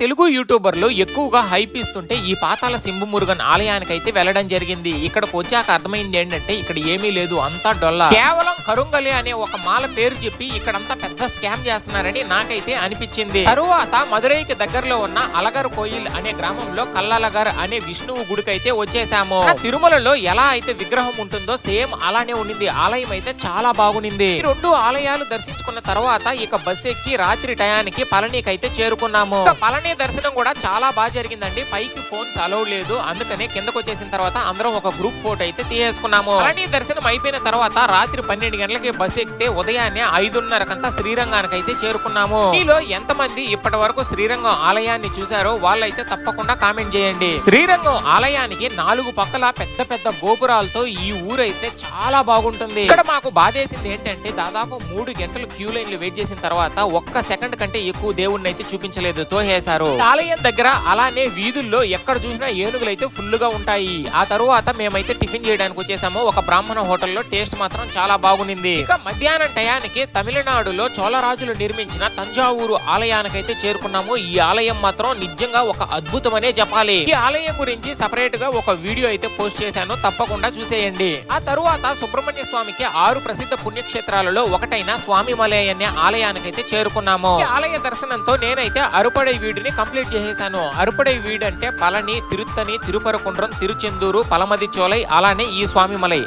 తెలుగు యూట్యూబర్లు ఎక్కువగా హైప్ ఇస్తుంటే ఈ పాతాల సింబు మురుగన్ ఆలయానికి అయితే వెళ్ళడం జరిగింది. ఇక్కడికి వచ్చాక అర్థమైంది ఏంటంటే ఇక్కడ ఏమీ లేదు అంతా డొల్ల. కేవలం కరుంగలి అనే ఒక మాల పేరు చెప్పి ఇక్కడంతా పెద్ద స్కామ్ చేస్తున్నారని నాకైతే అనిపించింది. తరువాత మదురైకి దగ్గరలో ఉన్న అలగర్ కోయిల్ అనే గ్రామంలో కల్లలగర్ అనే విష్ణువు గుడికైతే వచ్చేసాము. తిరుమలలో ఎలా అయితే విగ్రహం ఉంటుందో సేమ్ అలానే ఉండింది. ఆలయం అయితే చాలా బాగునింది. రెండు ఆలయాలు దర్శించుకున్న తర్వాత ఇక బస్ ఎక్కి రాత్రి టయానికి పళనికి అయితే చేరుకున్నాము. పళని పళని దర్శనం కూడా చాలా బాగా జరిగిందండి. పైకి ఫోన్స్ అలౌ లేదు. అందుకనే కిందకు వచ్చేసిన తర్వాత అందరం ఒక గ్రూప్ ఫోటో అయితే తీసేసుకున్నాము. పళని దర్శనం అయిపోయిన తర్వాత రాత్రి పన్నెండు గంటలకి బస్ ఎక్కితే ఉదయాన్నే ఐదున్నరకంతా శ్రీరంగానికి అయితే చేరుకున్నాము. మీలో ఎంతమంది ఇప్పటి వరకు శ్రీరంగం ఆలయాన్ని చూసారో వాళ్ళైతే తప్పకుండా కామెంట్ చేయండి. శ్రీరంగం ఆలయానికి నాలుగు పక్కల పెద్ద పెద్ద గోపురాలతో ఈ ఊరైతే చాలా బాగుంటుంది. ఇక్కడ మాకు బాధేసింది ఏంటంటే దాదాపు మూడు గంటలు క్యూ లైన్లు వెయిట్ చేసిన తర్వాత ఒక్క సెకండ్ కంటే ఎక్కువ దేవుణ్ణి అయితే చూపించలేదు. తోహేశారు చేశారు. ఆలయం దగ్గర అలానే వీధుల్లో ఎక్కడ చూసినా ఏనుగులైతే ఫుల్గా ఉంటాయి. ఆ తరువాత మేమైతే టిఫిన్ చేయడానికి వచ్చేసాము. ఒక బ్రాహ్మణ హోటల్లో టేస్ట్ మాత్రం చాలా బాగునింది ఇక మధ్యాహ్నం టయానికి తమిళనాడులో చోళరాజులు నిర్మించిన తంజావూరు ఆలయానికైతే చేరుకున్నాము. ఈ ఆలయం మాత్రం నిజంగా ఒక అద్భుతమనే చెప్పాలి. ఈ ఆలయం గురించి సపరేట్గా ఒక వీడియో అయితే పోస్ట్ చేశాను. తప్పకుండా చూసేయండి. ఆ తరువాత సుబ్రహ్మణ్య స్వామికి ఆరు ప్రసిద్ధ పుణ్యక్షేత్రాలలో ఒకటైన స్వామి మలయ అనే ఆలయానికైతే చేరుకున్నాము. ఈ ఆలయ దర్శనంతో నేనైతే అరుపడే వీడియో వీడిని కంప్లీట్ చేసేసాను. అరుపడై వీడంటే పళని తిరుత్తని తిరుపరకుండ్రం తిరుచెందూరు పలమది చోలై అలానే ఈ స్వామి మలై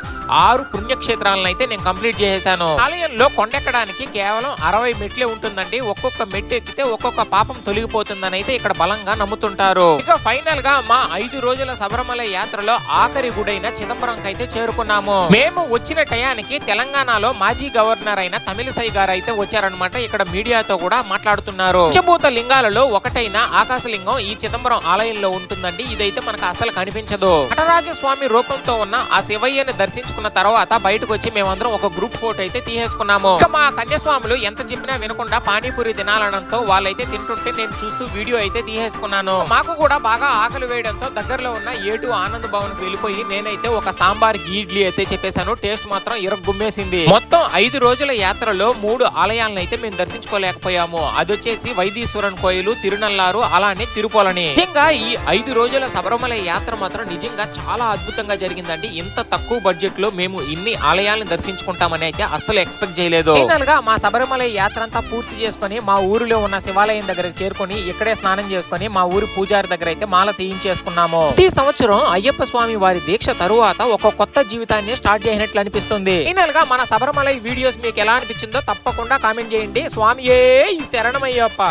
ఆరు పుణ్యక్షేత్రాలను అయితే నేను కంప్లీట్ చేసేసాను. ఆలయంలో కొండెక్కడానికి కేవలం అరవై మెట్లే ఉంటుందండి. ఒక్కొక్క మెట్టు ఎక్కితే ఒక్కొక్క పాపం తొలగిపోతుందని అయితే ఇక్కడ బలంగా నమ్ముతుంటారు. ఇక ఫైనల్గా మా ఐదు రోజుల శబరిమల యాత్రలో ఆఖరి గుడైన చిదంబరంకి అయితే చేరుకున్నాము. మేము వచ్చిన టయానికి తెలంగాణలో మాజీ గవర్నర్ అయిన తమిళసై గారు అయితే వచ్చారనమాట ఇక్కడ మీడియాతో కూడా మాట్లాడుతున్నారు. పంచభూత లింగాలలో ఒకటై అయిన ఆకాశలింగం ఈ చిదంబరం ఆలయంలో ఉంటుందండి. ఇదైతే మనకు అసలు కనిపించదు. నటరాజ స్వామి రూపంతో ఉన్న ఆ శివయ్యని దర్శించుకున్న తర్వాత బయటకు వచ్చి మేమందరం ఒక గ్రూప్ ఫోటో అయితే తీసేసుకున్నాము. ఇక మా కన్యాస్వాములు ఎంత చెప్పినా వినకుండా పానీపూరి తినాలనడంతో వాళ్ళైతే తింటుంటే నేను చూస్తూ వీడియో అయితే తీసేసుకున్నాను. మాకు కూడా బాగా ఆకలి వేయడంతో దగ్గరలో ఉన్న ఏటు ఆనంద్ భవన్ వెళ్ళిపోయి నేనైతే ఒక సాంబార్ ఇడ్లీ అయితే చెప్పేశాను. టేస్ట్ మాత్రం ఇరగ్గుమ్మేసింది. మొత్తం ఐదు రోజుల యాత్రలో మూడు ఆలయాలను అయితే మేము దర్శించుకోలేకపోయాము. అది వచ్చేసి వైదీశ్వరన్ కోయిలు తిరునల్లారు అలానే తిరుపోలని నిజంగా ఈ ఐదు రోజుల శబరిమల యాత్ర మాత్రం నిజంగా చాలా అద్భుతంగా జరిగిందండి. ఇంత తక్కువ బడ్జెట్లో మేము ఇన్ని ఆలయాలను దర్శించుకుంటామని అయితే అస్సలు ఎక్స్పెక్ట్ చేయలేదు. ఫైనల్గా మా శబరిమల యాత్ర అంతా పూర్తి చేసుకొని మా ఊరిలో ఉన్న శివాలయం దగ్గరకు చేరుకొని ఇక్కడే స్నానం చేసుకొని మా ఊరి పూజారి దగ్గర అయితే మాల తీయించేసుకున్నాము. ఈ సంవత్సరం అయ్యప్ప స్వామి వారి దీక్ష తరువాత ఒక కొత్త జీవితాన్ని స్టార్ట్ చేసినట్లు అనిపిస్తుంది. ఫైనల్గా మన శబరిమల వీడియోస్ మీకు ఎలా అనిపించిందో తప్పకుండా కామెంట్ చేయండి. స్వామియే ఈ శరణమయ్యప్ప.